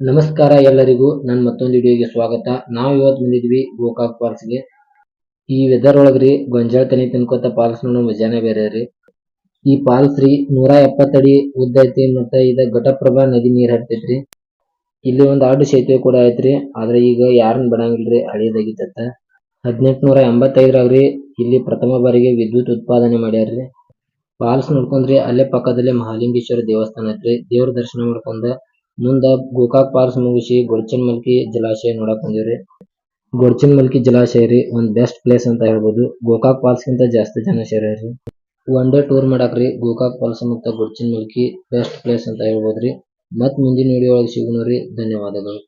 ನಮಸ್ಕಾರ ಎಲ್ಲರಿಗೂ ನನ್ನ ಮತ್ತೊಂದು ವಿಡಿಯೋಗೆ ಸ್ವಾಗತ. ನಾವು ಇವತ್ತು ಬಂದಿದ್ವಿ ಗೋಕಾಕ್ ಫಾಲ್ಸ್ಗೆ ಈ ವೆದರ್ ಒಳಗ್ರಿ ಗೊಂಜಾಳ ತನಿ ತಿನ್ಕೋತ ಫಾಲ್ಸ್ ನೋಡೋ ಮಜಾನೇ ಬೇರೆ ರೀ ಈ ಫಾಲ್ಸ್ ರೀ ನೂರ ಎಪ್ಪತ್ತಡಿ ಉದ್ದ ಐತಿ ಮತ್ತ ಇದ ಘಟಪ್ರಭಾ ನದಿ ನೀರ್ ಹರಿತೈತ್ರಿ ಇಲ್ಲಿ ಒಂದು ಆಡು ಸೇತುವೆ ಕೂಡ ಐತ್ರಿ, ಆದ್ರೆ ಈಗ ಯಾರನ್ನ ಬಿಡಂಗಿಲ್ರಿ ಹಳೇದಾಗಿತ್ತ ಹದಿನೆಂಟುನೂರ ಎಂಬತ್ತೈದರಾಗ್ರಿ ಇಲ್ಲಿ ಪ್ರಥಮ ಬಾರಿಗೆ ವಿದ್ಯುತ್ ಉತ್ಪಾದನೆ ಮಾಡ್ಯಾರ್ರಿ. ಫಾಲ್ಸ್ ನೋಡ್ಕೊಂಡ್ರಿ ಅಲ್ಲೇ ಪಕ್ಕದಲ್ಲೇ ಮಹಾಲಿಂಗೇಶ್ವರ ದೇವಸ್ಥಾನ ಐತ್ರಿ. ದೇವ್ರ ದರ್ಶನ ಮಾಡ್ಕೊಂಡ ಮುಂದ ಗೋಕಾಕ್ ಪಾರ್ಸ್ ಮುಗಿಸಿ ಗೊಡ್ಚನ್ ಮಲ್ಕಿ ಜಲಾಶಯ ನೋಡಕ್ ಬಂದಿವ್ರಿ. ಗೊಡ್ಚನ್ ಮಲ್ಕಿ ಜಲಾಶಯ ರೀ, ಒಂದ್ ಬೆಸ್ಟ್ ಪ್ಲೇಸ್ ಅಂತ ಹೇಳ್ಬೋದು. ಗೋಕಾಕ್ ಪಾಲ್ಸ್ ಗಿಂತ ಜಾಸ್ತಿ ಜನ ಸೇರ್ಯಾರಿ ಒನ್ ಡೇ ಟೂರ್ ಮಾಡಾಕ್ರಿ ಗೋಕಾಕ್ ಪಾಲ್ಸ್ ಮತ್ತ ಗೊಡಚಿನ ಮಲ್ಕಿ ಬೆಸ್ಟ್ ಪ್ಲೇಸ್ ಅಂತ ಹೇಳ್ಬೋದ್ರಿ ಮತ್ ಮುಂದಿನ ವಿಡಿಯೋ ಒಳಗೆ ಸಿಗೋಣ ರೀ, ಧನ್ಯವಾದಗಳು.